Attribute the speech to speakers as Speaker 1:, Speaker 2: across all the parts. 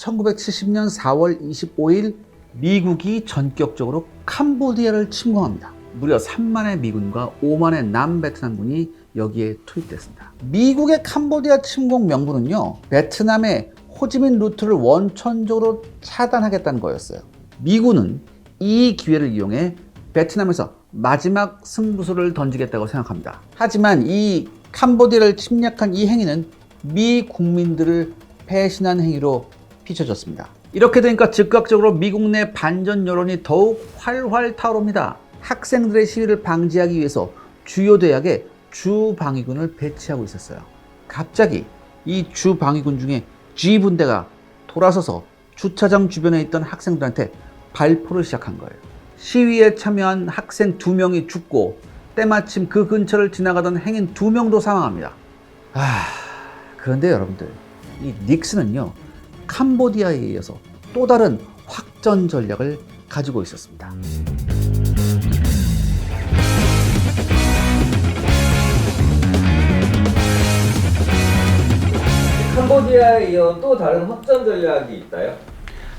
Speaker 1: 1970년 4월 25일 미국이 전격적으로 캄보디아를 침공합니다. 무려 3만의 미군과 5만의 남베트남군이 여기에 투입됐습니다. 미국의 캄보디아 침공 명분은요, 베트남의 호지민 루트를 원천적으로 차단하겠다는 거였어요. 미군은 이 기회를 이용해 베트남에서 마지막 승부수를 던지겠다고 생각합니다. 하지만 이 캄보디아를 침략한 이 행위는 미 국민들을 배신한 행위로 비춰졌습니다. 이렇게 되니까 즉각적으로 미국 내 반전 여론이 더욱 활활 타오릅니다. 학생들의 시위를 방지하기 위해서 주요 대학에 주방위군을 배치하고 있었어요. 갑자기 이 주방위군 중에 G 분대가 돌아서서 주차장 주변에 있던 학생들한테 발포를 시작한 거예요. 시위에 참여한 학생 두 명이 죽고 때마침 그 근처를 지나가던 행인 두 명도 사망합니다. 아, 그런데 여러분들, 이 닉슨은요, 캄보디아에 이어서 또 다른 확전 전략을 가지고 있었습니다.
Speaker 2: 캄보디아에 이어 또 다른 확전 전략이 있다요?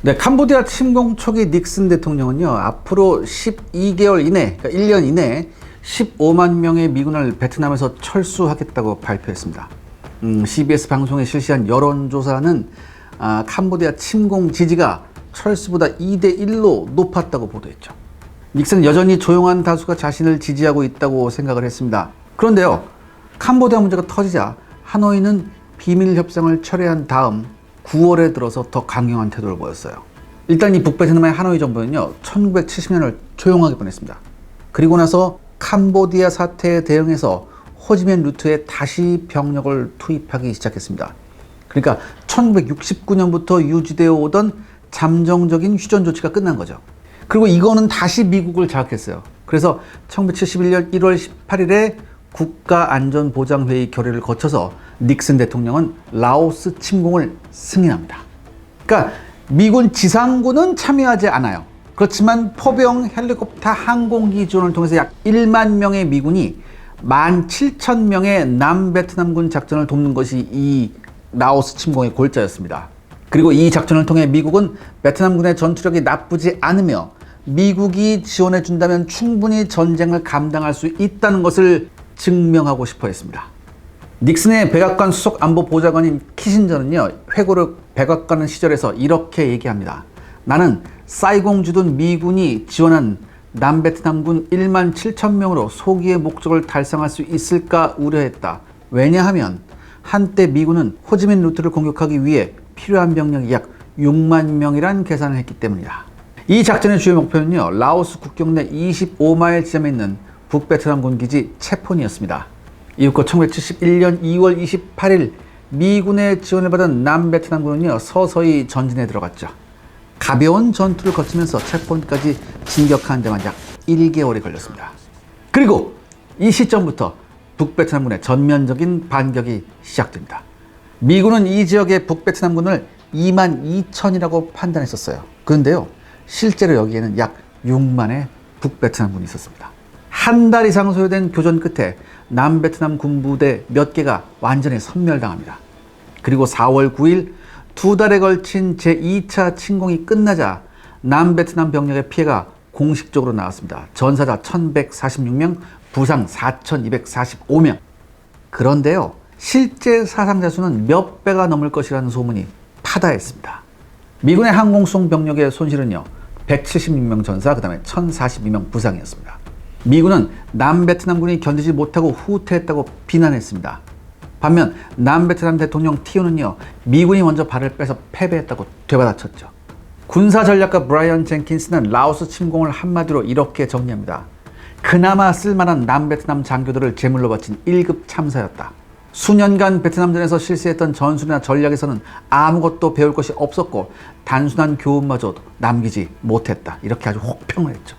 Speaker 1: 네, 캄보디아 침공 초기 닉슨 대통령은요, 앞으로 12개월 이내, 그러니까 1년 이내에 15만 명의 미군을 베트남에서 철수하겠다고 발표했습니다. 음, CBS 방송에 실시한 여론조사는 아, 캄보디아 침공 지지가 철수보다 2대 1로 높았다고 보도했죠. 닉슨은 여전히 조용한 다수가 자신을 지지하고 있다고 생각을 했습니다. 그런데요, 캄보디아 문제가 터지자 하노이는 비밀 협상을 철회한 다음 9월에 들어서 더 강경한 태도를 보였어요. 일단 이 북베트남의 하노이 정부는요, 1970년을 조용하게 보냈습니다. 그리고 나서 캄보디아 사태에 대응해서 호지민 루트에 다시 병력을 투입하기 시작했습니다. 그러니까 1969년부터 유지되어 오던 잠정적인 휴전 조치가 끝난 거죠. 그리고 이거는 다시 미국을 자극했어요. 그래서 1971년 1월 18일에 국가안전보장회의 결의를 거쳐서 닉슨 대통령은 라오스 침공을 승인합니다. 그러니까 미군 지상군은 참여하지 않아요. 그렇지만 포병, 헬리콥터, 항공기 지원을 통해서 약 1만 명의 미군이 17,000명의 남베트남군 작전을 돕는 것이 이 라오스 침공의 골자였습니다. 그리고 이 작전을 통해 미국은 베트남군의 전투력이 나쁘지 않으며 미국이 지원해 준다면 충분히 전쟁을 감당할 수 있다는 것을 증명하고 싶어 했습니다. 닉슨의 백악관 수석 안보 보좌관인 키신저는요, 회고를 백악관 시절에서 이렇게 얘기합니다. 나는 사이공 주둔 미군이 지원한 남베트남군 1만 7천 명으로 소기의 목적을 달성할 수 있을까 우려했다. 왜냐하면 한때 미군은 호지민 루트를 공격하기 위해 필요한 병력이 약 6만 명이란 계산을 했기 때문이다. 이 작전의 주요 목표는요, 라오스 국경 내 25마일 지점에 있는 북베트남군 기지 체폰이었습니다. 이후 1971년 2월 28일 미군의 지원을 받은 남베트남군은요, 서서히 전진에 들어갔죠. 가벼운 전투를 거치면서 체폰까지 진격하는 데만 약 1개월이 걸렸습니다. 그리고 이 시점부터 북베트남군의 전면적인 반격이 시작됩니다. 미군은 이 지역의 북베트남군을 2만 2천이라고 판단했었어요. 그런데요, 실제로 여기에는 약 6만의 북베트남군이 있었습니다. 한 달 이상 소요된 교전 끝에 남베트남 군부대 몇 개가 완전히 섬멸당합니다. 그리고 4월 9일 두 달에 걸친 제2차 침공이 끝나자 남베트남 병력의 피해가 공식적으로 나왔습니다. 전사자 1146명, 부상 4245명. 그런데요, 실제 사상자 수는 몇 배가 넘을 것이라는 소문이 파다했습니다. 미군의 항공성 병력의 손실은요, 176명 전사, 그 다음에 1042명 부상이었습니다. 미군은 남베트남군이 견디지 못하고 후퇴했다고 비난했습니다. 반면 남베트남 대통령 티오는요, 미군이 먼저 발을 빼서 패배했다고 되받아쳤죠. 군사 전략가 브라이언 젠킨스는 라오스 침공을 한마디로 이렇게 정리합니다. 그나마 쓸만한 남베트남 장교들을 제물로 바친 1급 참사였다. 수년간 베트남전에서 실시했던 전술이나 전략에서는 아무것도 배울 것이 없었고 단순한 교훈마저도 남기지 못했다. 이렇게 아주 혹평을 했죠.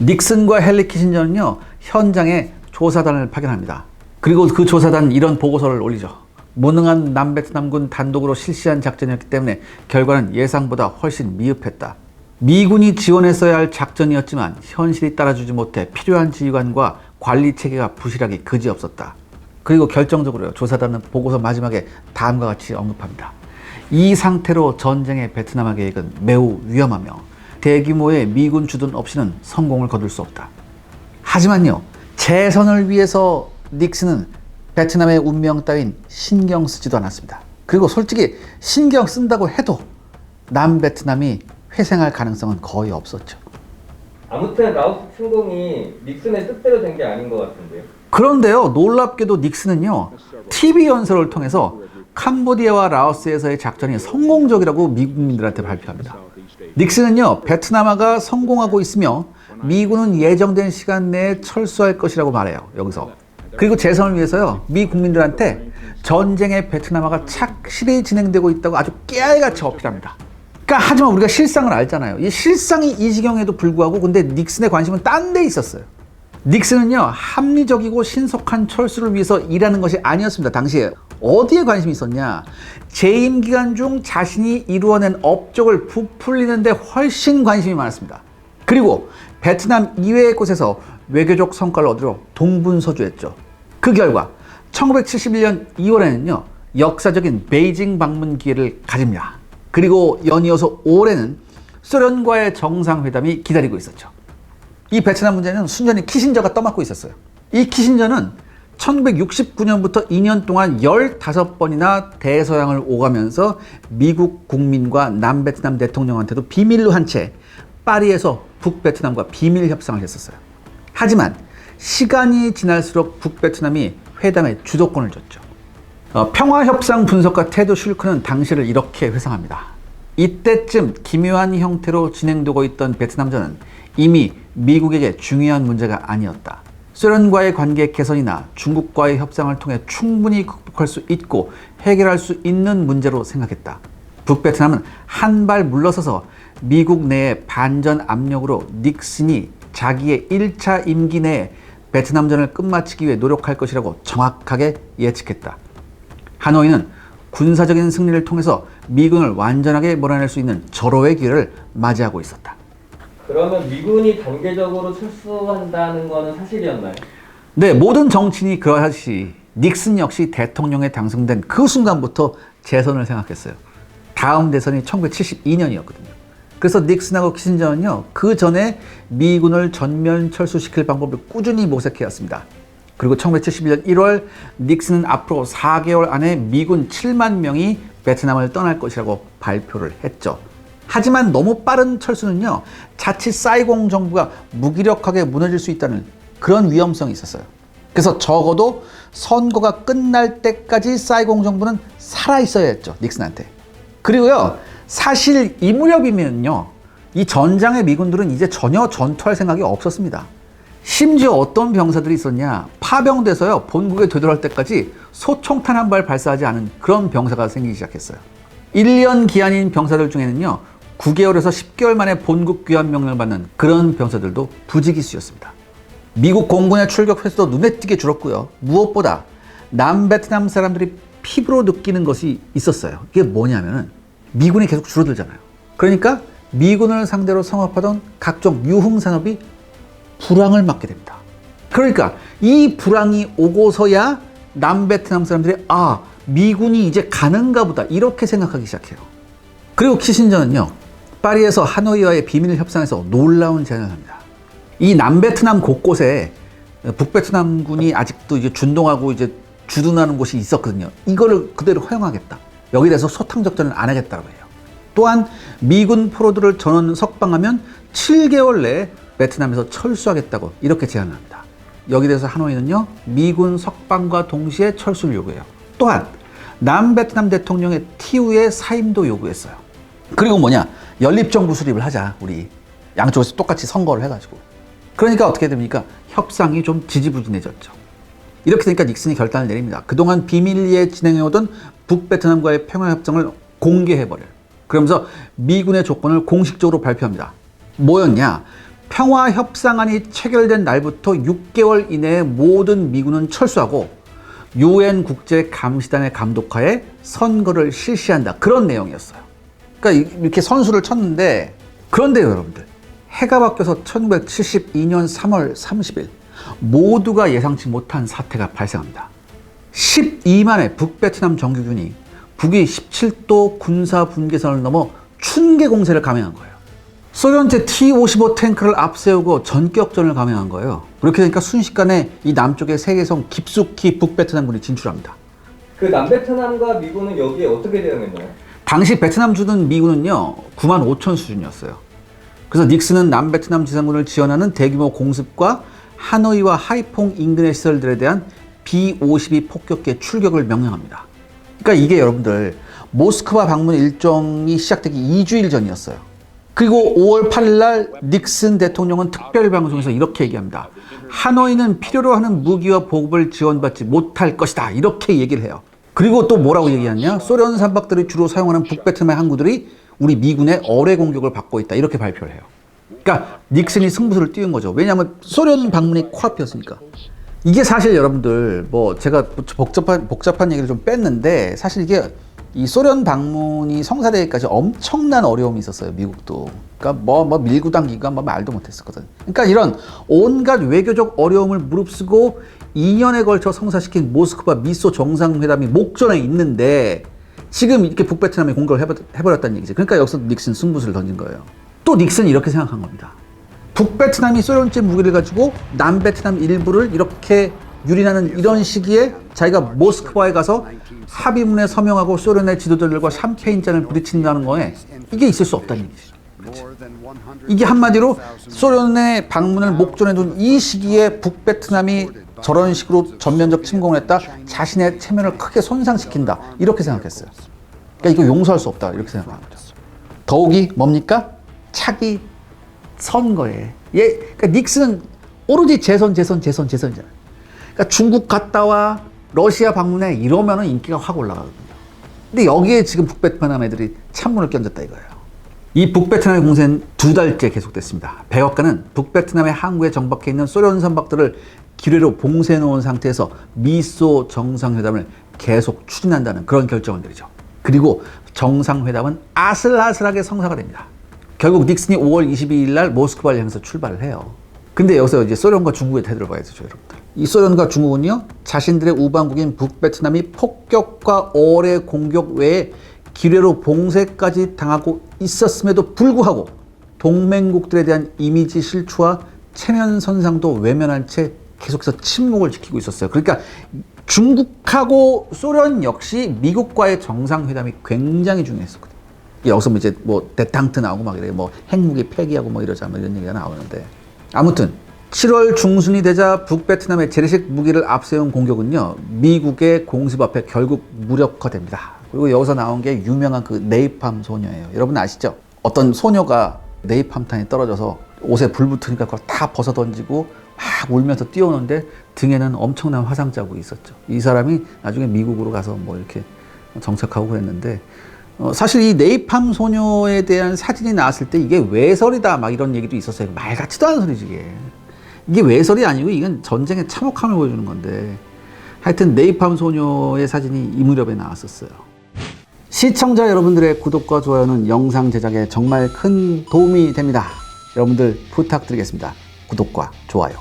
Speaker 1: 닉슨과 헨리 키신저는요 현장에 조사단을 파견합니다. 그리고 그 조사단 이런 보고서를 올리죠. 무능한 남베트남군 단독으로 실시한 작전이었기 때문에 결과는 예상보다 훨씬 미흡했다. 미군이 지원했어야 할 작전이었지만 현실이 따라주지 못해 필요한 지휘관과 관리 체계가 부실하기 그지없었다. 그리고 결정적으로 조사단은 보고서 마지막에 다음과 같이 언급합니다. 이 상태로 전쟁의 베트남화 계획은 매우 위험하며 대규모의 미군 주둔 없이는 성공을 거둘 수 없다. 하지만요, 재선을 위해서 닉슨은 베트남의 운명 따윈 신경 쓰지도 않았습니다. 그리고 솔직히 신경 쓴다고 해도 남베트남이 회생할 가능성은 거의 없었죠.
Speaker 2: 아무튼 라오스 침공이 닉슨의 뜻대로 된 게 아닌 것 같은데요.
Speaker 1: 그런데요, 놀랍게도 닉슨은요, TV 연설을 통해서 캄보디아와 라오스에서의 작전이 성공적이라고 미국민들한테 발표합니다. 닉슨은요, 베트남화가 성공하고 있으며 미군은 예정된 시간 내에 철수할 것이라고 말해요, 여기서. 그리고 재선을 위해서요, 미 국민들한테 전쟁의 베트남화가 착실히 진행되고 있다고 아주 깨알같이 어필합니다. 그러니까 하지만 우리가 실상을 알잖아요. 이 실상이 이 지경에도 불구하고 근데 닉슨의 관심은 딴 데 있었어요. 닉슨은요 합리적이고 신속한 철수를 위해서 일하는 것이 아니었습니다. 당시에 어디에 관심이 있었냐? 재임 기간 중 자신이 이루어낸 업적을 부풀리는데 훨씬 관심이 많았습니다. 그리고 베트남 이외의 곳에서 외교적 성과를 얻으러 동분서주했죠. 그 결과 1971년 2월에는요 역사적인 베이징 방문 기회를 가집니다. 그리고 연이어서 올해는 소련과의 정상회담이 기다리고 있었죠. 이 베트남 문제는 순전히 키신저가 떠맡고 있었어요. 이 키신저는 1969년부터 2년 동안 15번이나 대서양을 오가면서 미국 국민과 남베트남 대통령한테도 비밀로 한 채 파리에서 북베트남과 비밀 협상을 했었어요. 하지만 시간이 지날수록 북베트남이 회담에 주도권을 줬죠. 어, 평화협상 분석가 테드 슐크는 당시를 이렇게 회상합니다. 이때쯤 기묘한 형태로 진행되고 있던 베트남전은 이미 미국에게 중요한 문제가 아니었다. 소련과의 관계 개선이나 중국과의 협상을 통해 충분히 극복할 수 있고 해결할 수 있는 문제로 생각했다. 북베트남은 한 발 물러서서 미국 내의 반전 압력으로 닉슨이 자기의 1차 임기 내에 베트남전을 끝마치기 위해 노력할 것이라고 정확하게 예측했다. 하노이는 군사적인 승리를 통해서 미군을 완전하게 몰아낼 수 있는 절호의 기회를 맞이하고 있었다.
Speaker 2: 그러면 미군이 단계적으로 철수한다는 거는 사실이었나요?
Speaker 1: 네, 모든 정치인이 그러하시 닉슨 역시 대통령에 당선된 그 순간부터 재선을 생각했어요. 다음 대선이 1972년이었거든요. 그래서 닉슨하고 키신저는요, 그 전에 미군을 전면 철수시킬 방법을 꾸준히 모색해 왔습니다. 그리고 1971년 1월 닉슨은 앞으로 4개월 안에 미군 7만 명이 베트남을 떠날 것이라고 발표를 했죠. 하지만 너무 빠른 철수는요, 자칫 사이공 정부가 무기력하게 무너질 수 있다는 그런 위험성이 있었어요. 그래서 적어도 선거가 끝날 때까지 사이공 정부는 살아 있어야 했죠, 닉슨한테. 그리고요, 사실 이 무렵이면요, 이 전장의 미군들은 이제 전혀 전투할 생각이 없었습니다. 심지어 어떤 병사들이 있었냐, 파병돼서요, 본국에 되돌아올 때까지 소총탄 한 발 발사하지 않은 그런 병사가 생기기 시작했어요. 1년 기한인 병사들 중에는요, 9개월에서 10개월 만에 본국 귀환 명령을 받는 그런 병사들도 부지기수였습니다. 미국 공군의 출격 횟수도 눈에 띄게 줄었고요. 무엇보다 남베트남 사람들이 피부로 느끼는 것이 있었어요. 이게 뭐냐면은 미군이 계속 줄어들잖아요. 그러니까 미군을 상대로 성업하던 각종 유흥 산업이 불황을 맞게 됩니다. 그러니까 이 불황이 오고서야 남베트남 사람들이 아 미군이 이제 가는가 보다 이렇게 생각하기 시작해요. 그리고 키신저는요 파리에서 하노이와의 비밀 협상에서 놀라운 제안을 합니다. 이 남베트남 곳곳에 북베트남군이 아직도 이제 준동하고 이제 주둔하는 곳이 있었거든요. 이거를 그대로 허용하겠다. 여기 대해서 소탕 작전을 안 하겠다고 해요. 또한 미군 포로들을 전원 석방하면 7개월 내에 베트남에서 철수하겠다고 이렇게 제안을 합니다. 여기 대해서 하노이는요, 미군 석방과 동시에 철수를 요구해요. 또한 남베트남 대통령의 티우의 사임도 요구했어요. 그리고 뭐냐, 연립정부 수립을 하자, 우리. 양쪽에서 똑같이 선거를 해가지고. 그러니까 어떻게 됩니까? 협상이 좀 지지부진해졌죠. 이렇게 되니까 닉슨이 결단을 내립니다. 그동안 비밀리에 진행해오던 북베트남과의 평화협정을 공개해버려요. 그러면서 미군의 조건을 공식적으로 발표합니다. 뭐였냐? 평화 협상안이 체결된 날부터 6개월 이내에 모든 미군은 철수하고 유엔 국제 감시단의 감독하에 선거를 실시한다. 그런 내용이었어요. 그러니까 이렇게 선수를 쳤는데 그런데 여러분들 해가 바뀌어서 1972년 3월 30일 모두가 예상치 못한 사태가 발생합니다. 12만의 북베트남 정규군이 북이 17도 군사 분계선을 넘어 춘계 공세를 감행한 거예요. 소련제 T-55 탱크를 앞세우고 전격전을 감행한 거예요. 그렇게 되니까 순식간에 이 남쪽의 세계성 깊숙이 북베트남군이 진출합니다.
Speaker 2: 그 남베트남과 미군은 여기에 어떻게 대응했나요?
Speaker 1: 당시 베트남 주둔 미군은요 9만 5천 수준이었어요. 그래서 닉슨은 남베트남 지상군을 지원하는 대규모 공습과 하노이와 하이퐁 인근의 시설들에 대한 B-52 폭격기의 출격을 명령합니다. 그러니까 이게 여러분들 모스크바 방문 일정이 시작되기 2주일 전이었어요. 그리고 5월 8일 날 닉슨 대통령은 특별 방송에서 이렇게 얘기합니다. 하노이는 필요로 하는 무기와 보급을 지원받지 못할 것이다. 이렇게 얘기를 해요. 그리고 또 뭐라고 얘기하냐? 소련 선박들이 주로 사용하는 북베트남의 항구들이 우리 미군의 어뢰 공격을 받고 있다. 이렇게 발표를 해요. 그러니까 닉슨이 승부수를 띄운 거죠. 왜냐하면 소련 방문이 코앞이었으니까. 이게 사실 여러분들 뭐 제가 복잡한 복잡한 얘기를 좀 뺐는데 사실 이게 이 소련 방문이 성사되기까지 엄청난 어려움이 있었어요 미국도. 그러니까 뭐, 뭐 밀고 당기가 뭐 말도 못했었거든. 그러니까 이런 온갖 외교적 어려움을 무릅쓰고 2년에 걸쳐 성사시킨 모스크바 미소 정상회담이 목전에 있는데 지금 이렇게 북베트남에 공격을 해버, 해버렸다는 얘기지. 그러니까 여기서 닉슨 승부수를 던진 거예요. 또 닉슨이 이렇게 생각한 겁니다. 북베트남이 소련제 무기를 가지고 남베트남 일부를 이렇게 유린하는 이런 시기에 자기가 모스크바에 가서 합의문에 서명하고 소련의 지도자들과 샴페인 잔을 부딪힌다는 거에 이게 있을 수 없다는 얘기죠. 이게 한마디로 소련의 방문을 목전에 둔 이 시기에 북베트남이 저런 식으로 전면적 침공을 했다 자신의 체면을 크게 손상시킨다 이렇게 생각했어요. 그러니까 이거 용서할 수 없다 이렇게 생각합니다. 더욱이 뭡니까? 차기 선거에 예, 그러니까 닉슨은 오로지 재선, 재선, 재선, 재선이잖아요. 그러니까 중국 갔다 와 러시아 방문해 이러면은 인기가 확 올라가거든요. 근데 여기에 지금 북베트남 애들이 찬문을 껴졌다 이거예요. 이 북베트남의 공세는 두 달째 계속됐습니다. 백악관은 북베트남의 항구에 정박해 있는 소련 선박들을 기뢰로 봉쇄해 놓은 상태에서 미소 정상회담을 계속 추진한다는 그런 결정을 내리죠. 그리고 정상회담은 아슬아슬하게 성사가 됩니다. 결국 닉슨이 5월 22일 날 모스크바를 향해서 출발을 해요. 근데 여기서 이제 소련과 중국의 태도를 봐야 되죠, 여러분들. 이 소련과 중국은요, 자신들의 우방국인 북베트남이 폭격과 어뢰 공격 외에 기뢰로 봉쇄까지 당하고 있었음에도 불구하고 동맹국들에 대한 이미지 실추와 체면 선상도 외면한 채 계속해서 침묵을 지키고 있었어요. 그러니까 중국하고 소련 역시 미국과의 정상회담이 굉장히 중요했었거든요. 여기서 뭐 이제 뭐 대탕트 나오고 막 이래 뭐 핵무기 폐기하고 뭐 이러자 뭐 이런 얘기가 나오는데 아무튼 7월 중순이 되자 북베트남의 재래식 무기를 앞세운 공격은요 미국의 공습 앞에 결국 무력화됩니다. 그리고 여기서 나온 게 유명한 그 네이팜 소녀예요. 여러분 아시죠? 어떤 소녀가 네이팜탄이 떨어져서 옷에 불 붙으니까 그걸 다 벗어 던지고 막 울면서 뛰어오는데 등에는 엄청난 화상 자국이 있었죠. 이 사람이 나중에 미국으로 가서 뭐 이렇게 정착하고 그랬는데 어, 사실 이 네이팜 소녀에 대한 사진이 나왔을 때 이게 외설이다 막 이런 얘기도 있었어요. 말 같지도 않은 소리지 이게. 이게 외설이 아니고 이건 전쟁의 참혹함을 보여주는 건데 하여튼 네이팜 소녀의 사진이 이 무렵에 나왔었어요. 시청자 여러분들의 구독과 좋아요는 영상 제작에 정말 큰 도움이 됩니다. 여러분들 부탁드리겠습니다. 구독과 좋아요.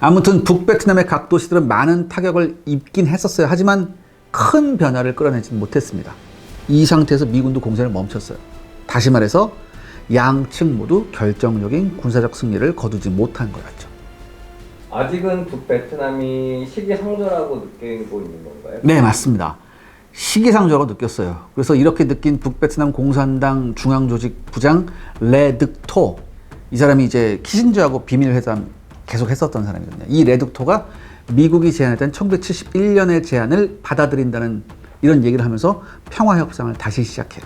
Speaker 1: 아무튼 북베트남의 각 도시들은 많은 타격을 입긴 했었어요. 하지만 큰 변화를 끌어내지는 못했습니다. 이 상태에서 미군도 공세를 멈췄어요. 다시 말해서 양측 모두 결정적인 군사적 승리를 거두지 못한 거였죠.
Speaker 2: 아직은 북베트남이 시기상조라고 느끼고 있는 건가요?
Speaker 1: 네, 맞습니다. 시기상조라고 느꼈어요. 그래서 이렇게 느낀 북베트남 공산당 중앙조직 부장 레득토 이 사람이 이제 키신저하고 비밀회담 계속 했었던 사람이거든요. 이 레득토가 미국이 제안했던 1971년의 제안을 받아들인다는 이런 얘기를 하면서 평화 협상을 다시 시작해요.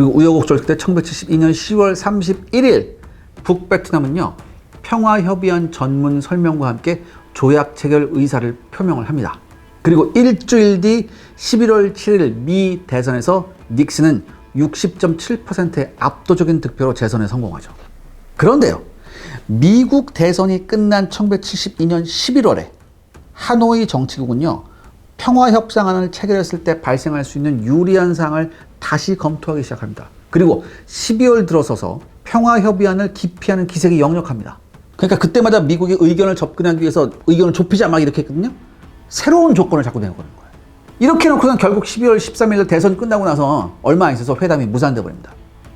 Speaker 1: 그리고 우여곡절 끝에 1972년 10월 31일 북베트남은요 평화 협의안 전문 설명과 함께 조약 체결 의사를 표명을 합니다. 그리고 일주일 뒤 11월 7일 미 대선에서 닉슨은 60.7%의 압도적인 득표로 재선에 성공하죠. 그런데요, 미국 대선이 끝난 1972년 11월에 하노이 정치국은요, 평화 협상안을 체결했을 때 발생할 수 있는 유리한 사항을 다시 검토하기 시작합니다. 그리고 12월 들어서서 평화 협의안을 기피하는 기색이 역력합니다. 그러니까 그때마다 미국이 의견을 접근하기 위해서 의견을 좁히자 막 이렇게 했거든요. 새로운 조건을 자꾸 내는 거예요. 이렇게 놓고는 결국 12월 13일 대선 끝나고 나서 얼마 안 있어서 회담이 무산돼 버립니다.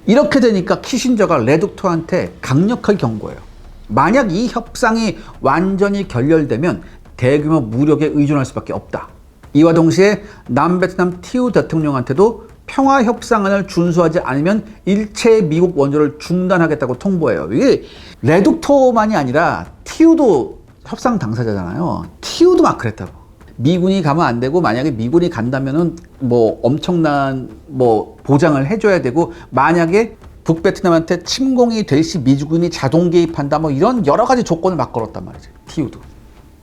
Speaker 1: 이렇게 되니까 키신저가 레둑토한테 강력하게 경고해요. 만약 이 협상이 완전히 결렬되면 대규모 무력에 의존할 수밖에 없다. 이와 동시에 남베트남 티우 대통령한테도 평화 협상안을 준수하지 않으면 일체 미국 원조를 중단하겠다고 통보해요. 이게 레둑토만이 아니라 티우도 협상 당사자잖아요. 티우도 막 그랬다고. 미군이 가면 안 되고 만약에 미군이 간다면은 뭐 엄청난 뭐 보장을 해줘야 되고 만약에 북베트남한테 침공이 될 시 미군이 자동 개입한다 뭐 이런 여러 가지 조건을 막 걸었단 말이죠. 티우도.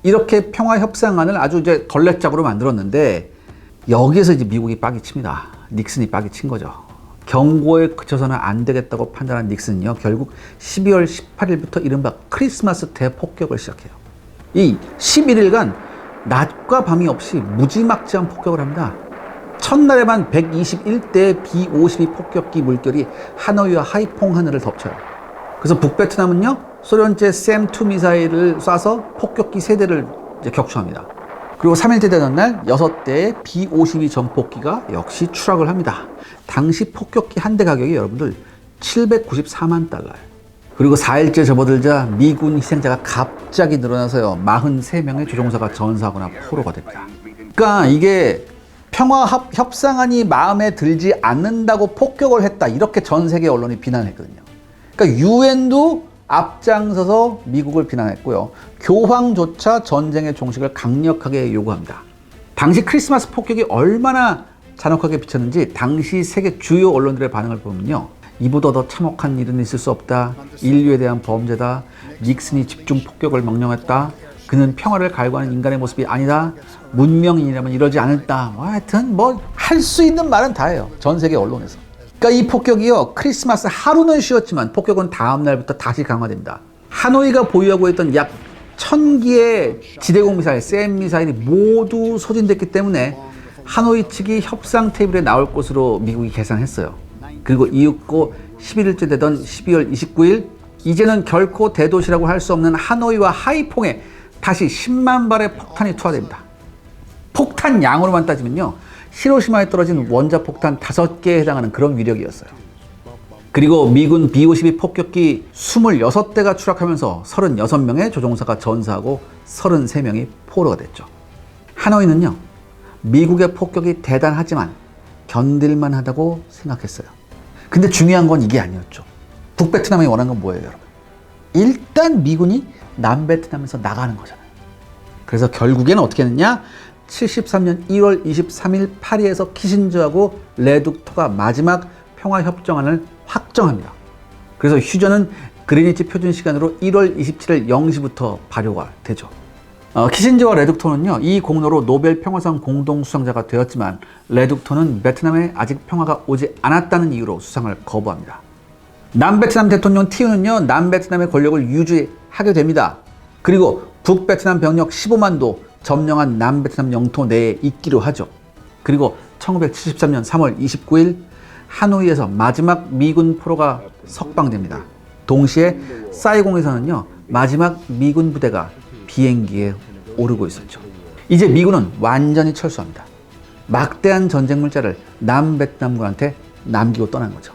Speaker 1: 이렇게 평화 협상안을 아주 이제 걸레짝으로 만들었는데 여기에서 이제 미국이 빡이 칩니다. 닉슨이 빡이 친 거죠. 경고에 그쳐서는 안 되겠다고 판단한 닉슨은요, 결국 12월 18일부터 이른바 크리스마스 대폭격을 시작해요. 이 11일간 낮과 밤이 없이 무지막지한 폭격을 합니다. 첫날에만 121대의 B-52 폭격기 물결이 하노이와 하이퐁 하늘을 덮쳐요. 그래서 북베트남은요, 소련제 샘2 미사일을 쏴서 폭격기 세대를 격추합니다. 그리고 3일째 되는 날 6대의 B-52 전폭기가 역시 추락을 합니다. 당시 폭격기 한 대 가격이 여러분들 794만 달러예요. 그리고 4일째 접어들자 미군 희생자가 갑자기 늘어나서요. 43명의 조종사가 전사하거나 포로가 됩니다. 그러니까 이게 평화 합- 협상안이 마음에 들지 않는다고 폭격을 했다. 이렇게 전 세계 언론이 비난했거든요. 그러니까 유엔도 앞장서서 미국을 비난했고요. 교황조차 전쟁의 종식을 강력하게 요구합니다. 당시 크리스마스 폭격이 얼마나 잔혹하게 비쳤는지 당시 세계 주요 언론들의 반응을 보면요. 이보다 더 참혹한 일은 있을 수 없다. 인류에 대한 범죄다. 닉슨이 집중 폭격을 명령했다. 그는 평화를 갈구하는 인간의 모습이 아니다. 문명인이라면 이러지 않을다. 뭐 하여튼 뭐 할 수 있는 말은 다 해요. 전 세계 언론에서. 그러니까 이 폭격이요. 크리스마스 하루는 쉬었지만 폭격은 다음 날부터 다시 강화됩니다. 하노이가 보유하고 있던 약 1000기의 지대공 미사일, 샘 미사일이 모두 소진됐기 때문에 하노이 측이 협상 테이블에 나올 것으로 미국이 계산했어요. 그리고 이윽고 11일째 되던 12월 29일 이제는 결코 대도시라고 할 수 없는 하노이와 하이퐁에 다시 10만 발의 폭탄이 투하됩니다. 폭탄 양으로만 따지면요. 히로시마에 떨어진 원자 폭탄 5개에 해당하는 그런 위력이었어요. 그리고 미군 B-52 폭격기 26대가 추락하면서 36명의 조종사가 전사하고 33명이 포로가 됐죠. 하노이는요, 미국의 폭격이 대단하지만 견딜만 하다고 생각했어요. 근데 중요한 건 이게 아니었죠. 북베트남이 원한 건 뭐예요, 여러분? 일단 미군이 남베트남에서 나가는 거잖아요. 그래서 결국에는 어떻게 했느냐? 73년 1월 23일 파리에서 키신저하고 레둑토가 마지막 평화협정안을 확정합니다. 그래서 휴전은 그리니치 표준 시간으로 1월 27일 0시부터 발효가 되죠. 어, 키신저와 레둑토는요, 이 공로로 노벨 평화상 공동 수상자가 되었지만, 레둑토는 베트남에 아직 평화가 오지 않았다는 이유로 수상을 거부합니다. 남베트남 대통령 티우는요, 남베트남의 권력을 유지하게 됩니다. 그리고 북베트남 병력 15만도 점령한 남베트남 영토 내에 있기로 하죠. 그리고 1973년 3월 29일 하노이에서 마지막 미군 포로가 석방됩니다. 동시에 사이공에서는요, 마지막 미군 부대가 비행기에 오르고 있었죠. 이제 미군은 완전히 철수합니다. 막대한 전쟁 물자를 남베트남군한테 남기고 떠난 거죠.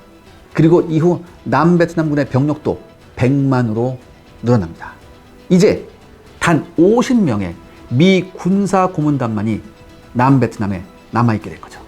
Speaker 1: 그리고 이후 남베트남군의 병력도 100만으로 늘어납니다. 이제 단 50명의 미 군사 고문단만이 남베트남에 남아있게 된 거죠.